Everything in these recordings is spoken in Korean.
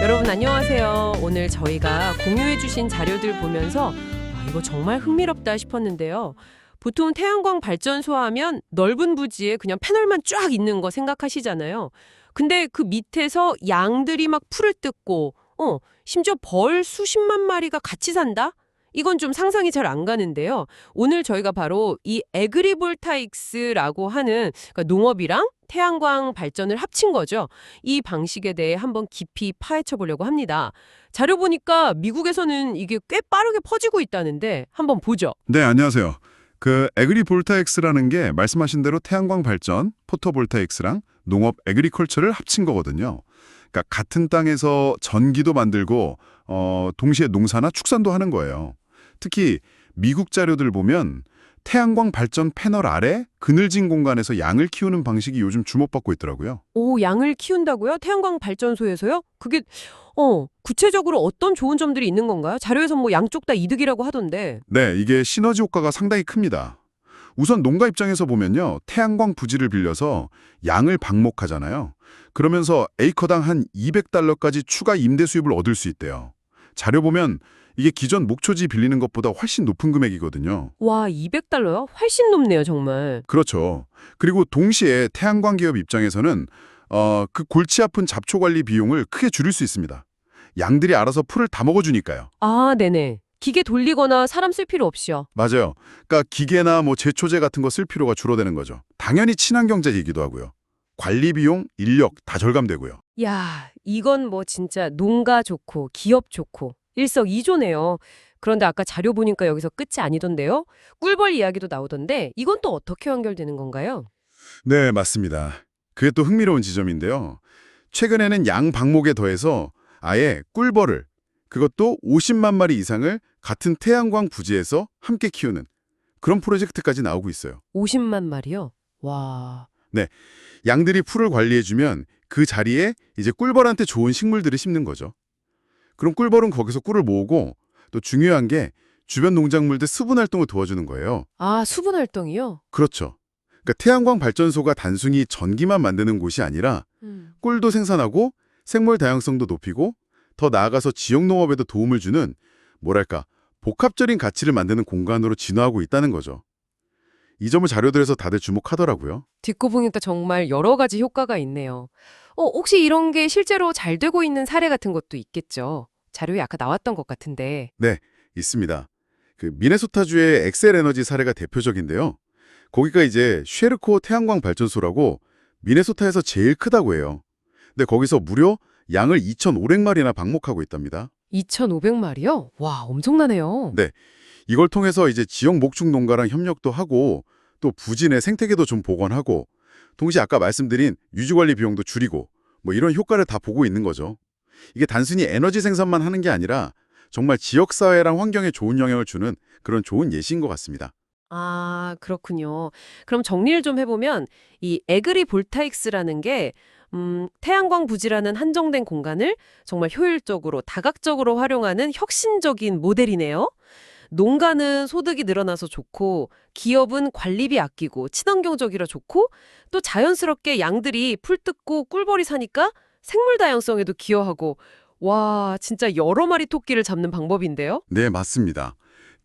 여러분 안녕하세요. 오늘 저희가 공유해주신 자료들 보면서 와, 이거 정말 흥미롭다 싶었는데요. 보통 태양광 발전소 하면 넓은 부지에 그냥 패널만 쫙 있는 거 생각하시잖아요. 근데 그 밑에서 양들이 막 풀을 뜯고, 어, 심지어 벌 수십만 마리가 같이 산다? 이건 좀 상상이 잘 안 가는데요. 오늘 저희가 바로 이 에그리볼타익스라고 하는 그러니까 농업이랑 태양광 발전을 합친 거죠. 이 방식에 대해 한번 깊이 파헤쳐 보려고 합니다. 자료 보니까 미국에서는 이게 꽤 빠르게 퍼지고 있다는데 한번 보죠. 네, 안녕하세요. 그 에그리볼타엑스라는 게 말씀하신 대로 태양광 발전, 포토볼타엑스랑 농업 에그리컬처를 합친 거거든요. 그러니까 같은 땅에서 전기도 만들고 어, 동시에 농사나 축산도 하는 거예요. 특히 미국 자료들 보면 태양광 발전 패널 아래 그늘진 공간에서 양을 키우는 방식이 요즘 주목받고 있더라고요. 오, 양을 키운다고요? 태양광 발전소에서요? 그게 어, 구체적으로 어떤 좋은 점들이 있는 건가요? 자료에서 뭐 양쪽 다 이득이라고 하던데. 네, 이게 시너지 효과가 상당히 큽니다. 우선 농가 입장에서 보면요. 태양광 부지를 빌려서 양을 방목하잖아요. 그러면서 에이커당 한 200달러까지 추가 임대 수입을 얻을 수 있대요. 자료 보면 이게 기존 목초지 빌리는 것보다 훨씬 높은 금액이거든요. 와, 200달러요? 훨씬 높네요, 정말. 그렇죠. 그리고 동시에 태양광 기업 입장에서는 어, 그 골치 아픈 잡초 관리 비용을 크게 줄일 수 있습니다. 양들이 알아서 풀을 다 먹어주니까요. 아, 네네. 기계 돌리거나 사람 쓸 필요 없이요. 맞아요. 그러니까 기계나 뭐 제초제 같은 거 쓸 필요가 줄어드는 거죠. 당연히 친환경제이기도 하고요. 관리 비용, 인력 다 절감되고요. 야, 이건 뭐 진짜 농가 좋고 기업 좋고 일석이조네요. 그런데 아까 자료 보니까 여기서 끝이 아니던데요? 꿀벌 이야기도 나오던데 이건 또 어떻게 연결되는 건가요? 네, 맞습니다. 그게 또 흥미로운 지점인데요. 최근에는 양 방목에 더해서 아예 꿀벌을 그것도 50만 마리 이상을 같은 태양광 부지에서 함께 키우는 그런 프로젝트까지 나오고 있어요. 50만 마리요? 와, 양들이 풀을 관리해주면 그 자리에 이제 꿀벌한테 좋은 식물들을 심는 거죠. 그럼 꿀벌은 거기서 꿀을 모으고 또 중요한 게 주변 농작물들 수분 활동을 도와주는 거예요. 아 수분 활동이요? 그렇죠. 그러니까 태양광 발전소가 단순히 전기만 만드는 곳이 아니라 음. 꿀도 생산하고 생물 다양성도 높이고 더 나아가서 지역 농업에도 도움을 주는 뭐랄까 복합적인 가치를 만드는 공간으로 진화하고 있다는 거죠. 이 점을 자료들에서 다들 주목하더라고요. 듣고 보니까 정말 여러 가지 효과가 있네요. 어, 혹시 이런 게 실제로 잘 되고 있는 사례 같은 것도 있겠죠? 자료에 아까 나왔던 것 같은데. 있습니다. 그 미네소타주의 엑셀 에너지 사례가 대표적인데요. 거기가 이제 쉐르코 태양광 발전소라고 미네소타에서 제일 크다고 해요. 근데 거기서 무려 양을 2,500마리나 방목하고 있답니다. 2,500마리요? 와, 엄청나네요. 네. 이걸 통해서 이제 지역 목축 농가랑 협력도 하고 또내 생태계도 좀 복원하고 동시에 아까 말씀드린 유지 관리 비용도 줄이고 뭐 이런 효과를 다 보고 있는 거죠. 이게 단순히 에너지 생산만 하는 게 아니라 정말 지역 사회랑 환경에 좋은 영향을 주는 그런 좋은 예시인 것 같습니다. 아, 그렇군요. 그럼 정리를 좀 해보면 이 에그리 볼타익스라는 게 음, 태양광 부지라는 한정된 공간을 정말 효율적으로 다각적으로 활용하는 혁신적인 모델이네요. 농가는 소득이 늘어나서 좋고 기업은 관리비 아끼고 친환경적이라 좋고 또 자연스럽게 양들이 풀 뜯고 꿀벌이 사니까 생물 다양성에도 기여하고 와, 진짜 여러 마리 토끼를 잡는 방법인데요. 네, 맞습니다.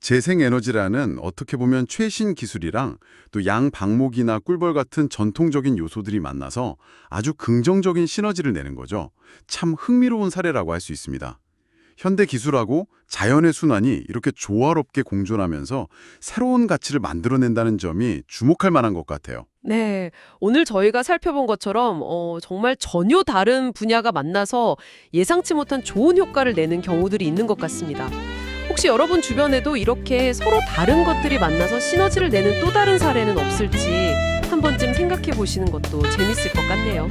재생에너지라는 어떻게 보면 최신 기술이랑 또 양 방목이나 꿀벌 같은 전통적인 요소들이 만나서 아주 긍정적인 시너지를 내는 거죠. 참 흥미로운 사례라고 할 수 있습니다. 현대 기술하고 자연의 순환이 이렇게 조화롭게 공존하면서 새로운 가치를 만들어낸다는 점이 주목할 만한 것 같아요. 네, 오늘 저희가 살펴본 것처럼 어, 정말 전혀 다른 분야가 만나서 예상치 못한 좋은 효과를 내는 경우들이 있는 것 같습니다. 혹시 여러분 주변에도 이렇게 서로 다른 것들이 만나서 시너지를 내는 또 다른 사례는 없을지 한 번쯤 생각해 보시는 것도 재밌을 것 같네요.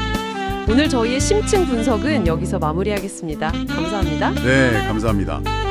오늘 저희의 심층 분석은 여기서 마무리하겠습니다. 감사합니다. 네, 감사합니다.